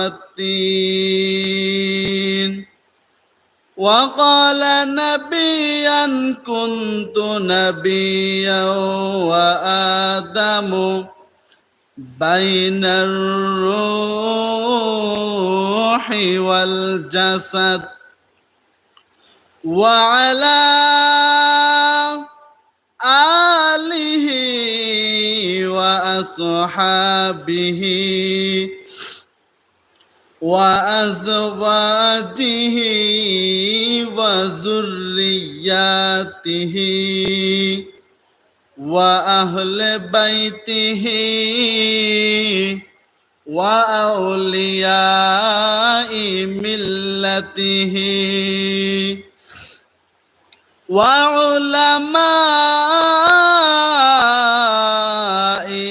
الدين. وقال نبيا كنت نبيا وآدم بين الروح والجسد. وعلى آله وأصحابه وأزواجه وذرياته وأهل بيته وأولياء ملته وعلماء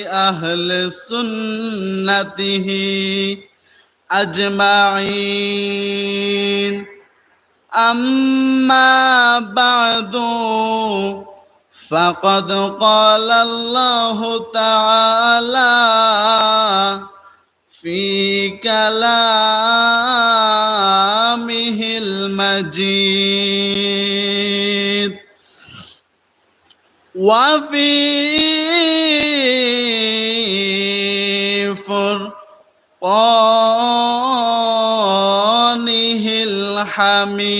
أهل سنته أجمعين أما بعد فقد قال الله تعالى في كلامه المجيد وفي হামিদ।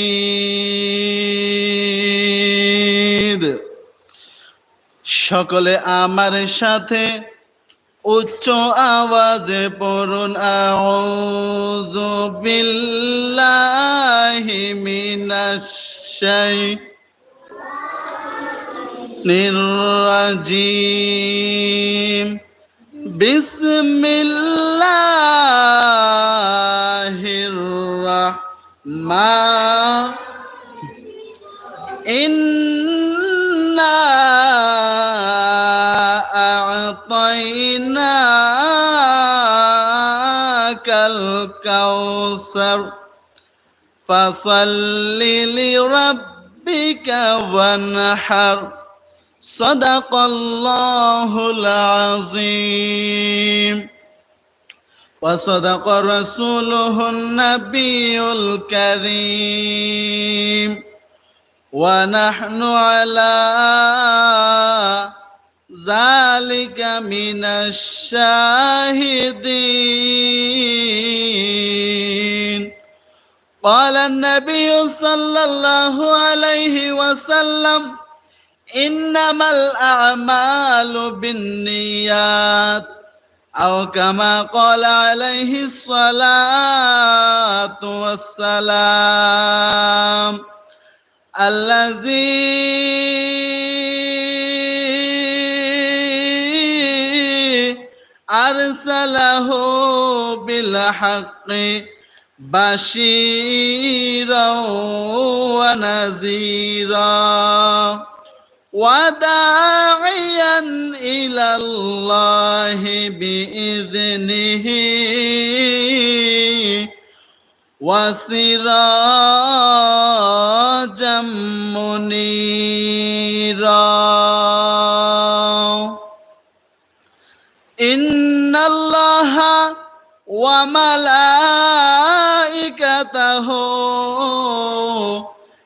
সকলে আমার সাথে উচ্চ আওয়াজে পড়ুন আউযু বিল্লাহি মিনাশ শাইতানির বিসমিল্লাহির রাহমানির ما إنا أعطيناك الكوثر. فصل لربك وانحر. صدق الله العظيم. وصدق رسوله النبي الكريم ونحن على ذلك من الشاهدين قال النبي صلى الله عليه وسلم إنما الأعمال بالنيات أو كما قال عليه الصلاة والسلام الذي أرسله بالحق بشيرا ونذيرا. وداعيا إلى الله بإذنه وسراجا منيرا. إن الله وملائكته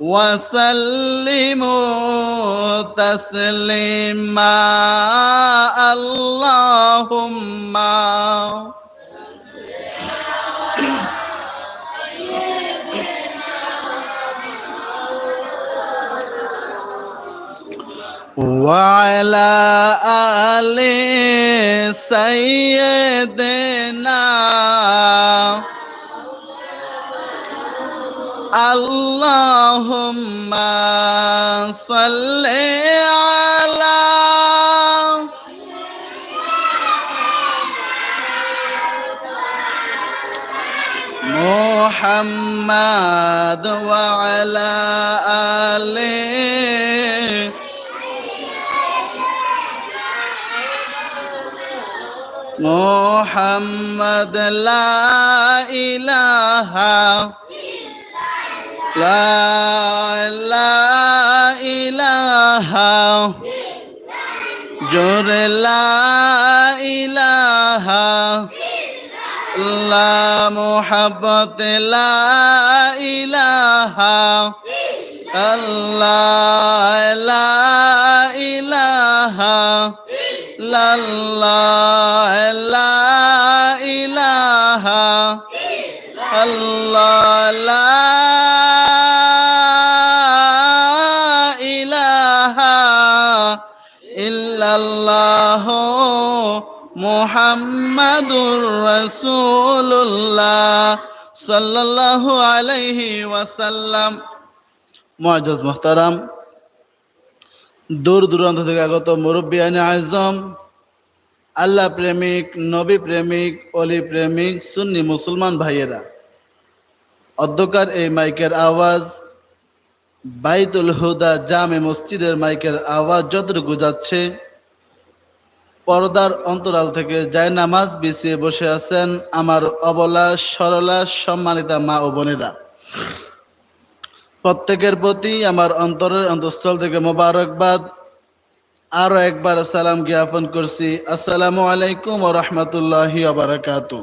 وسلموا تسليما اللهم. وعلى آل سيدنا اللهم صل على محمد وعلى آله محمد لا إله إلا ইলাহা জোরে ইলাহা লা মোহাব্বত লা ইলাহা লা ইলাহা লাল্লাহ ইলাহা আল্লাহ ইল্লাল্লাহ মুহাম্মাদুর রাসূলুল্লাহ সাল্লাল্লাহু আলাইহি ওয়াসাল্লাম। মুআজ্জাজ মুহতারাম, দূর দূরান্ত থেকে আগত মুরব্বিয়ানে আজম, আল্লাহ প্রেমিক, নবী প্রেমিক, অলি প্রেমিক, সুন্নি মুসলমান ভাইয়েরা অধ্যকার এই মাইকের আওয়াজ, বাইতুল হুদা জামে মসজিদের মাইকের আওয়াজ যতটুকু যাচ্ছে পর্দার অন্তরাল থেকে যায় নামাজ বিছিয়ে বসে আছেন আমার অবলা, সরলা, সম্মানিতা মা ও বোনেরা। প্রত্যেকের প্রতি আমার অন্তরের অন্তঃস্থল থেকে মোবারকবাদ। আরও একবার সালাম জ্ঞাপন করছি। আসসালামু আলাইকুম ও রহমতুল্লাহি বারাকাতু।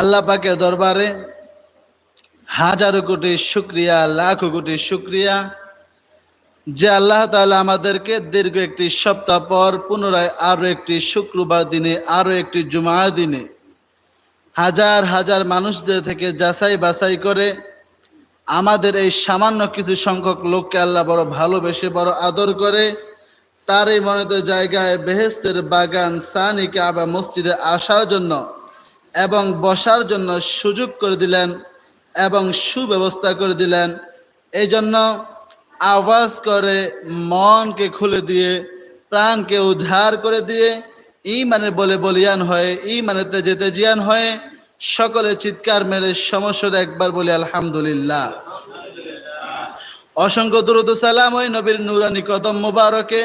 আল্লাহ পাকে দরবারে হাজারো কোটি শুক্রিয়া, লাখো কোটি শুক্রিয়া। যে আল্লাহ তাআলা আমাদেরকে দীর্ঘ একটি সপ্তাহ পর পুনরায় আরও একটি শুক্রবার দিনে, আরও একটি জুমা দিনে হাজার হাজার মানুষদের থেকে যাচাই বাছাই করে আমাদের এই সামান্য কিছু সংখ্যক লোককে আল্লাহ বড় ভালোবেসে, বড় আদর করে তার এই মনোনীত জায়গায় বেহেস্তের বাগান সানি কাবা মসজিদে আসার জন্য এবং বসার জন্য সুযোগ করে দিলেন এবং সুব্যবস্থা করে দিলেন। এই জন্য আওয়াজ করে, মনকে খুলে দিয়ে, প্রাণকে উজাড় করে দিয়ে ইমানের বলে বলিয়ান হয়ে, ইমানেতে যেতে জিয়ান হয়ে, সকলে চিৎকার মেরে সমস্যার একবার বলি, আলহামদুলিল্লাহ। অসংখ্য দুরুদ সালাম ওই নবীর নুরানি কদম মুবারকে।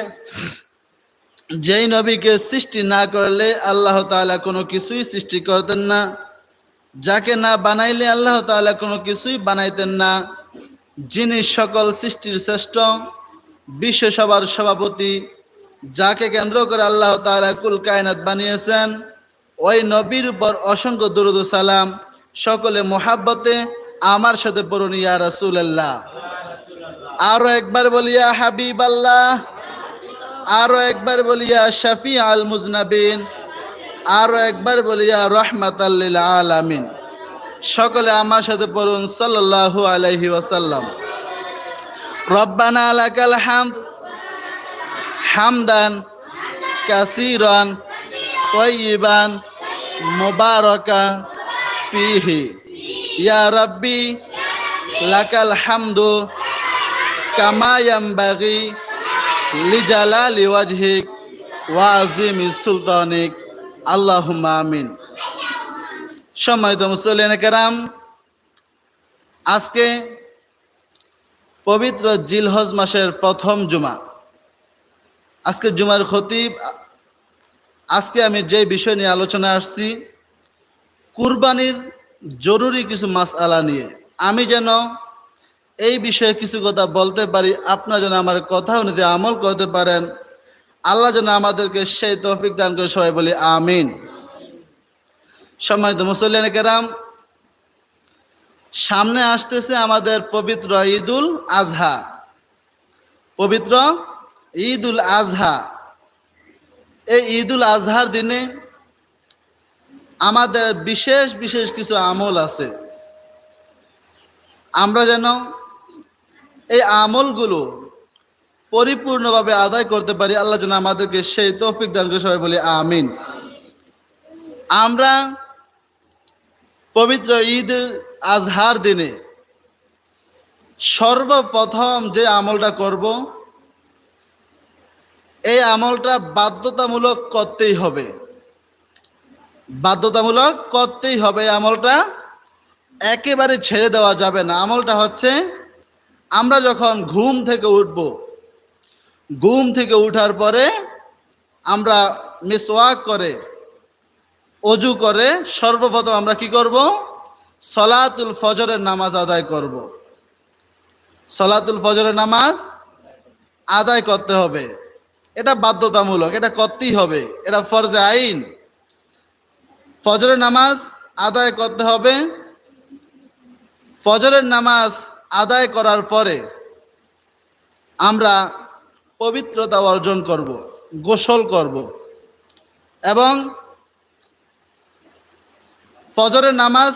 যেই নবীকে সৃষ্টি না করলে আল্লাহ তাআলা কোনো কিছুই সৃষ্টি করতেন না। যাকে না বানাইলে আল্লাহ তাআলা কোনো কিছুই বানাইতেন না। যিনি সকল সৃষ্টির শ্রেষ্ঠ, বিশ্বসভার সভাপতি, যাকে কেন্দ্র করে আল্লাহ তাআলা কুল কায়নাত বানিয়েছেন, ওই নবীর উপর অসংখ্য দুরুদ সালাম, সকলে মোহাব্বতে আমার সাথে পড়ুন, ইয়া রাসূলুল্লাহ। আরও একবার বলিয়া হাবিব আল্লাহ আরও একবার বলিয়া শফি আল মুজনাবিন। আরও একবার বলিয়া রহমাত আল্লিল আলামিন। সকলে আমার সাথে পড়ুন সাল্লাল্লাহু আলাইহি ওয়াসাল্লাম। রব্বানা লাকাল হামদ হামদান কাসিরান তয়িবান মুবারাকান ফিহি। ইয়া রাব্বি লাকাল হামদু কামা ইয়ামবাগি লিজালালি ওয়াজহিক ওয়া সুলতানিক। আল্লাহুম্মা আমিন। সম্মানিত মুসলিম আজকে পবিত্র জিলহজ মাসের প্রথম জুমা। আজকে জুমার খতিব, আজকে আমি যে বিষয় নিয়ে আলোচনা আসছি, কুরবানির জরুরি কিছু মাস আলা নিয়ে। আমি যেন এই বিষয়ে কিছু কথা বলতে পারি, আপনার যেন আমার কথা অনুযায়ী আমল করতে পারেন। আল্লাহ যেন আমাদেরকে সেই তৌফিক দান করে সবাই বলি আমিন। সম্মানিত মুসল্লিয়ান কেরাম, সামনে আসতেছে আমাদের পবিত্র ঈদুল আজহা। পবিত্র ঈদুল আজহা। এই ঈদুল আজহার দিনে আমাদের বিশেষ বিশেষ কিছু আমল আছে। আমরা যেন এই আমলগুলো পরিপূর্ণভাবে আদায় করতে পারি, আল্লাহ যেন আমাদেরকে সেই তৌফিক দান করে সবাই বলি আমিন। আমরা পবিত্র ঈদ আজহার দিনে সর্বপ্রথম যে আমলটা করব, এই আমলটা বাধ্যতামূলক করতেই হবে। বাধ্যতামূলক করতেই হবে এই আমলটা। একেবারে ছেড়ে দেওয়া যাবে না। আমলটা হচ্ছে, আমরা যখন ঘুম থেকে উঠব, ঘুম থেকে উঠার পরে আমরা মিসওয়াক করে অজু করে, সর্বপ্রথম আমরা কি করব? সলাতুল ফজরের নামাজ আদায় করব। সলাতুল ফজরের নামাজ আদায় করতে হবে। এটা বাধ্যতামূলক, এটা করতেই হবে, এটা ফরজে আইন। ফজরের নামাজ আদায় করতে হবে। ফজরের নামাজ আদায় করার পরে আমরা পবিত্রতা অর্জন করব, গোসল করব এবং ফজরের নামাজ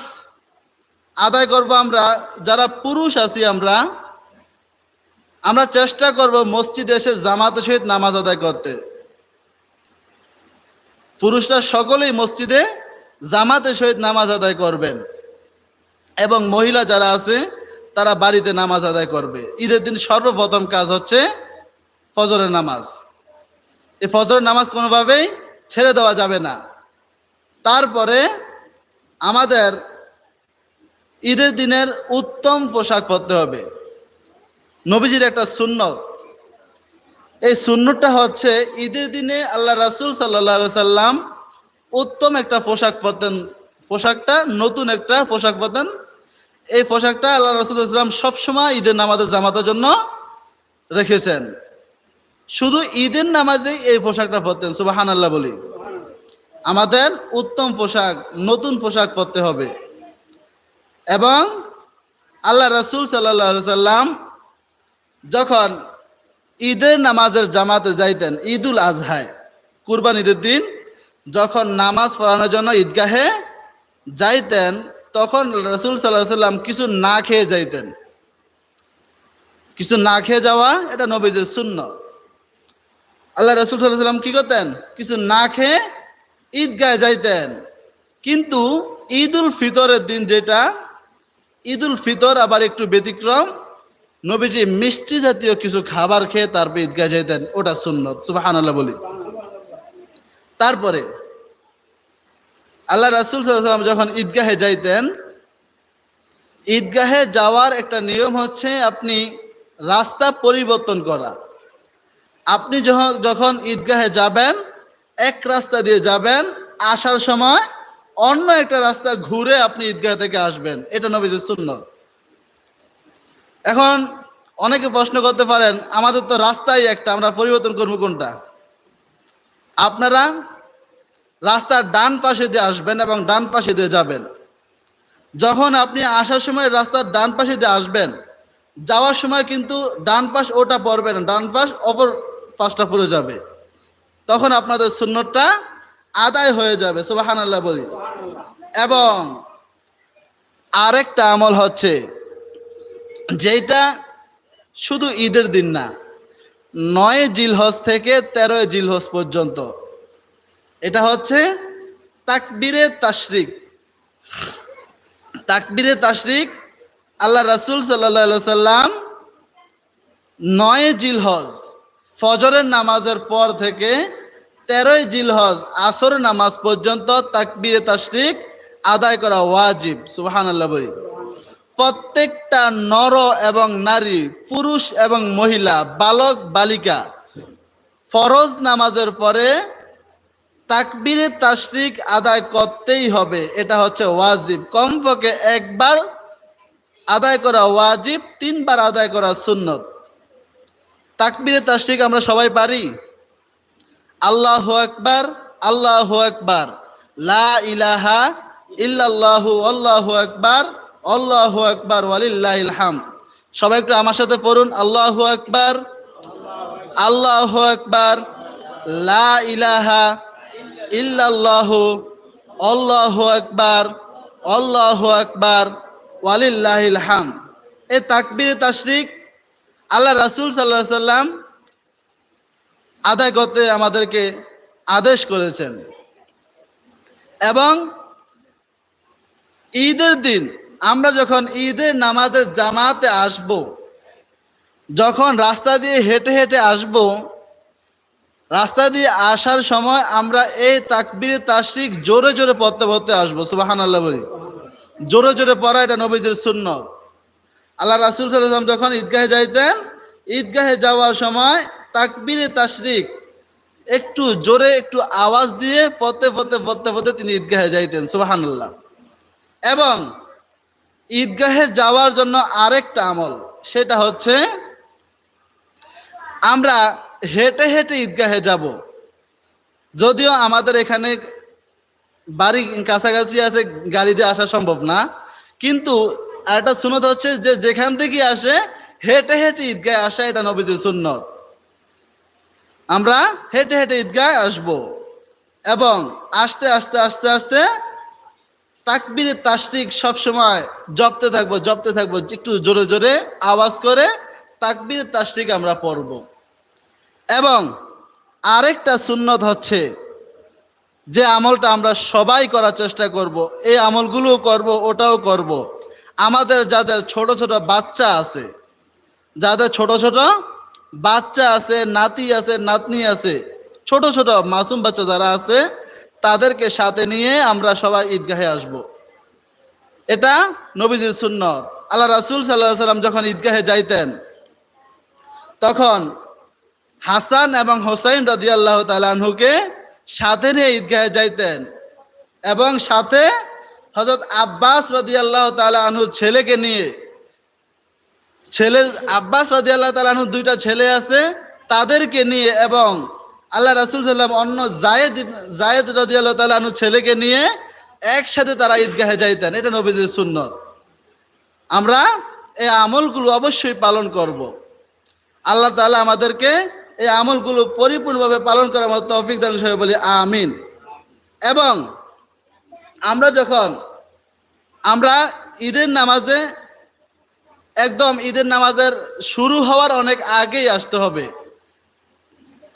আদায় করব আমরা, যারা পুরুষ আছি আমরা আমরা চেষ্টা করব মসজিদে এসে জামাতের সহিত নামাজ আদায় করতে। পুরুষরা সকলেই মসজিদে জামাতের সহিত নামাজ আদায় করবেন এবং মহিলা যারা আছে, তারা বাড়িতে নামাজ আদায় করবে। ঈদের দিন সর্বপ্রথম কাজ হচ্ছে ফজরের নামাজ। এই ফজরের নামাজ কোনোভাবেই ছেড়ে দেওয়া যাবে না। তারপরে আমাদের ঈদের দিনের উত্তম পোশাক পরতে হবে। নবীজির একটা সুন্নত। এই সুন্নতটা হচ্ছে ঈদের দিনে আল্লাহ রাসুল সাল্লাহ সাল্লাম উত্তম একটা পোশাক পরতেন। পোশাকটা নতুন একটা পোশাক পরতেন। এই পোশাকটা আল্লাহ রসুল ইসলাম সবসময় ঈদের নামাজের জামাতের জন্য রেখেছেন। শুধু ঈদের নামাজেই এই পোশাকটা পরতেন সুবাহান আল্লাহ বলি। আমাদের উত্তম পোশাক, নতুন পোশাক পরতে হবে। এবং আল্লাহ রসুল সাল্লাহ সাল্লাম যখন ঈদের নামাজের জামাতে যাইতেন, ঈদুল আজহায় কুরবান ঈদের দিন, যখন নামাজ পড়ানোর জন্য ঈদগাহে যাইতেন, তখন রসুল সাল্লাহ সাল্লাম কিছু না খেয়ে যাইতেন। কিছু না খেয়ে যাওয়া, এটা নবীজের শূন্য আল্লাহ রসুল সাল্লাহ সাল্লাম কি করতেন? কিছু না খেয়ে ঈদগাহে যাইতেন। কিন্তু ঈদুল ফিতরের দিন যেটা, ঈদুল ফিতর আবার একটু ব্যতিক্রম। নবীজি মিষ্টি জাতীয় কিছু খাবার খেয়ে তারপর ঈদগাহে যাইতেন, ওটা সুন্নত সুবাহান আল্লাহ বলি। তারপরে আল্লাহ রাসুল সাল্লাম যখন ঈদগাহে যাইতেন, ঈদগাহে যাওয়ার একটা নিয়ম হচ্ছে আপনি রাস্তা পরিবর্তন করা। আপনি যখন ঈদগাহে যাবেন এক রাস্তা দিয়ে যাবেন, আসার সময় অন্য একটা রাস্তা ঘুরে আপনি ঈদগাহ থেকে আসবেন। এটা নবীজির শূন্য এখন অনেকে প্রশ্ন করতে পারেন, আমাদের তো রাস্তাই একটা, আমরা পরিবর্তন করব কোনটা? আপনারা রাস্তার ডান পাশে দিয়ে আসবেন এবং ডান পাশে দিয়ে যাবেন। যখন আপনি আসার সময় রাস্তার ডান পাশে দিয়ে আসবেন, যাওয়ার সময় কিন্তু ডান পাশ ওটা পড়বে না, ডান পাশ অপর পাশটা পড়ে যাবে। তখন আপনাদের সুন্নতটা আদায় হয়ে যাবে সুবাহান আল্লাহ বলি। এবং আরেকটা আমল হচ্ছে যেটা শুধু ঈদের দিন না, নয় জিলহজ থেকে তেরোই জিলহজ পর্যন্ত। এটা হচ্ছে তাকবিরে তাশরিক। তাকবিরে তাশরিক আল্লাহ রাসুল সাল্লাহ সাল্লাম নয় জিলহজ ফজরের নামাজের পর থেকে তেরোই জিলহজ আসর নামাজ পর্যন্ত তাকবিরে তাশরিক আদায় করা ওয়াজিব সুবাহান আল্লাহ বলি। প্রত্যেকটা নর এবং নারী, পুরুষ এবং মহিলা, বালক, বালিকা, ফরজ নামাজের পরে তাকবিরে তাশরিক আদায় করতেই হবে, এটা হচ্ছে ওয়াজিব। কমপক্ষে একবার আদায় করা ওয়াজিব, তিনবার আদায় করা সুন্নত। তাকবিরে তাশরিক আমরা সবাই পারি? আল্লাহ আকবার আল্লাহ আকবার। লা ইলাহা ইল্লাল্লাহু, আল্লাহু আকবার আল্লাহু আকবার, ওয়ালিল্লাহিল হাম সবাই একটু আমার সাথে পড়ুন, আল্লাহু আকবার আল্লাহু আকবার। লা ইলাহা ইল্লাল্লাহু, আল্লাহু আকবার আল্লাহু আকবার, ওয়ালিল্লাহিল হাম এই তাকবীর তাশরিক আল্লাহ রাসূল সাল্লাল্লাহু আলাইহি সাল্লাম আদায় করতে আমাদেরকে আদেশ করেছেন। এবং ঈদের দিন আমরা যখন ঈদের নামাজের জামাতে আসব, যখন রাস্তা দিয়ে হেঁটে হেঁটে আসব, রাস্তা দিয়ে আসার সময় আমরা এই তাকবির তাসিক জোরে জোরে পড়তে পড়তে আসব সুবাহান আল্লাহ বলি। জোরে জোরে পড়া এটা নবীজির সুন্নত। আল্লাহ রাসুল সাল্লাম যখন ঈদগাহে যাইতেন, ঈদগাহে যাওয়ার সময় তাকবিরে তাশরিক, একটু জোরে একটু আওয়াজ দিয়ে পথে পথে পথে পথে তিনি ঈদগাহে যাইতেন সুবাহান্লাহ এবং ঈদগাহে যাওয়ার জন্য আরেকটা আমল, সেটা হচ্ছে আমরা হেঁটে হেঁটে ঈদগাহে যাব। যদিও আমাদের এখানে বাড়ি কাছাকাছি আছে গাড়ি দিয়ে আসা সম্ভব না, কিন্তু একটা সুনত হচ্ছে যে যেখান থেকে আসে, হেঁটে হেঁটে ঈদগাহে আসা এটা নবীজির সুন্নত। আমরা হেঁটে হেঁটে ঈদগাহে আসব। এবং আস্তে আস্তে আস্তে আস্তে তাকবিরের তাস্তিক সবসময় জপতে থাকব জপতে থাকব। একটু জোরে জোরে আওয়াজ করে তাকবিরের তাস্তিক আমরা পড়ব। এবং আরেকটা সুন্নত হচ্ছে যে আমলটা আমরা সবাই করার চেষ্টা করব। এই আমলগুলোও করব, ওটাও করব। আমাদের যাদের ছোট ছোট বাচ্চা আছে, যাদের ছোট ছোট বাচ্চা আছে, নাতি আছে, নাতনি আছে, ছোট ছোট মাসুম বাচ্চা যারা আছে, তাদেরকে সাথে নিয়ে আমরা সবাই ঈদগাহে আসব। এটা নবীজির সুন্নত আল্লাহ রাসুল সাল্লাহ সাল্লাম যখন ঈদগাহে যাইতেন, তখন হাসান এবং হোসাইন রদি আল্লাহ তালাহুকে সাথে নিয়ে ঈদগাহে যাইতেন এবং সাথে হজরত আব্বাস রদি আল্লাহ তালাহুর ছেলেকে নিয়ে ছেলে আব্বাস রাজি আল্লাহ তালাহুর দুইটা ছেলে আছে, তাদেরকে নিয়ে এবং আল্লাহ রাসুল সাল্লাম অন্য জায়েদ জায়েদ রাজি আল্লাহ তালাহুর ছেলেকে নিয়ে একসাথে তারা ঈদগাহে যাইতেন। এটা নবীজির সুন্নত। আমরা এই আমলগুলো অবশ্যই পালন করব। আল্লাহ তালা আমাদেরকে এই আমলগুলো পরিপূর্ণভাবে পালন করার মতো তৌফিক দান হিসেবে বলি আমিন। এবং আমরা যখন, আমরা ঈদের নামাজে একদম ঈদের নামাজের শুরু হওয়ার অনেক আগেই আসতে হবে।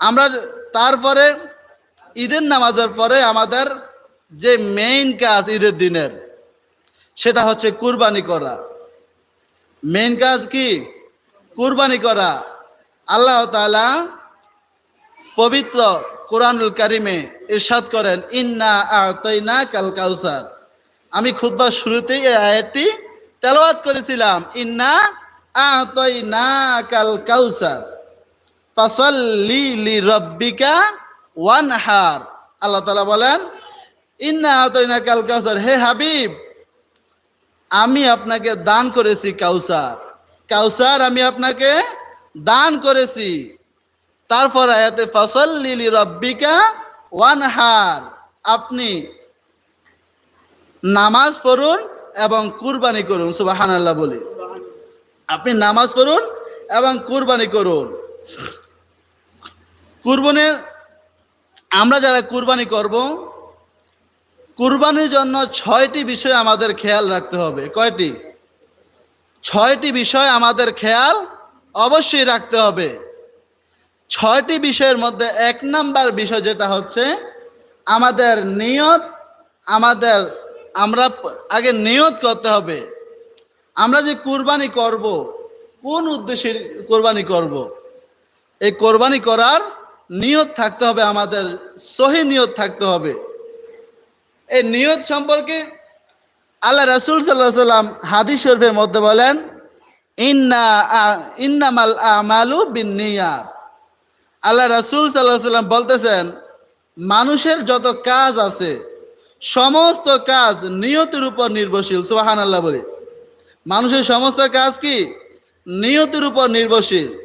আমরা তারপরে ঈদের নামাজের পরে আমাদের যে মেইন কাজ ঈদের দিনের, সেটা হচ্ছে কুরবানি করা। মেইন কাজ কি? কুরবানি করা। আল্লাহ তালা পবিত্র কোরআনুল কারিমে ইরশাদ করেন, ইন্না আতইনা কাল কাউসার। আমি খুদ্বার শুরুতেই এই আয়াতটি তেলাওয়াত করেছিলাম, ইন্না আতইনা কাল কাউসার, ফাসাল্লি লি রব্বিকা ওয়ানহার। আল্লাহ তাআলা বলেন, ইন্না আতইনা কাল কাউসার, হে হাবিব, আমি আপনাকে দান করেছি কাউসার। কাউসার আমি আপনাকে দান করেছি। তারপর আয়াতে ফসল লিলি রব্বিকা ওয়ানহার। আপনি নামাজ পড়ুন এবং কুরবানি করুন সুবাহান আল্লাহ বলি। আপনি নামাজ পড়ুন এবং কুরবানি করুন। কুরবানির আমরা যারা কুরবানি করব, কুরবানির জন্য ছয়টি বিষয় আমাদের খেয়াল রাখতে হবে। কয়টি? ছয়টি বিষয় আমাদের খেয়াল অবশ্যই রাখতে হবে। ছয়টি বিষয়ের মধ্যে এক নাম্বার বিষয় যেটা হচ্ছে, আমাদের নিয়ত, আমাদের আমরা আগে নিয়ত করতে হবে। আমরা যে কুরবানি করব, কোন উদ্দেশ্যে কোরবানি করব? এই কোরবানি করার নিয়ত থাকতে হবে, আমাদের সহি নিয়ত থাকতে হবে। এই নিয়ত সম্পর্কে আল্লাহ রাসূল সাল্লাহ সাল্লাম হাদিস শরীফের মধ্যে বলেন, ইন্না ইন্নামাল আমালু বিন্নিয়াত। আল্লাহ রাসূল সাল্লাহ সাল্লাম বলতেছেন, মানুষের যত কাজ আছে সমস্ত কাজ নিয়তের উপর নির্ভরশীল সোহান আল্লাহ বলে। মানুষের সমস্ত কাজ কি? নিয়তের উপর নির্ভরশীল।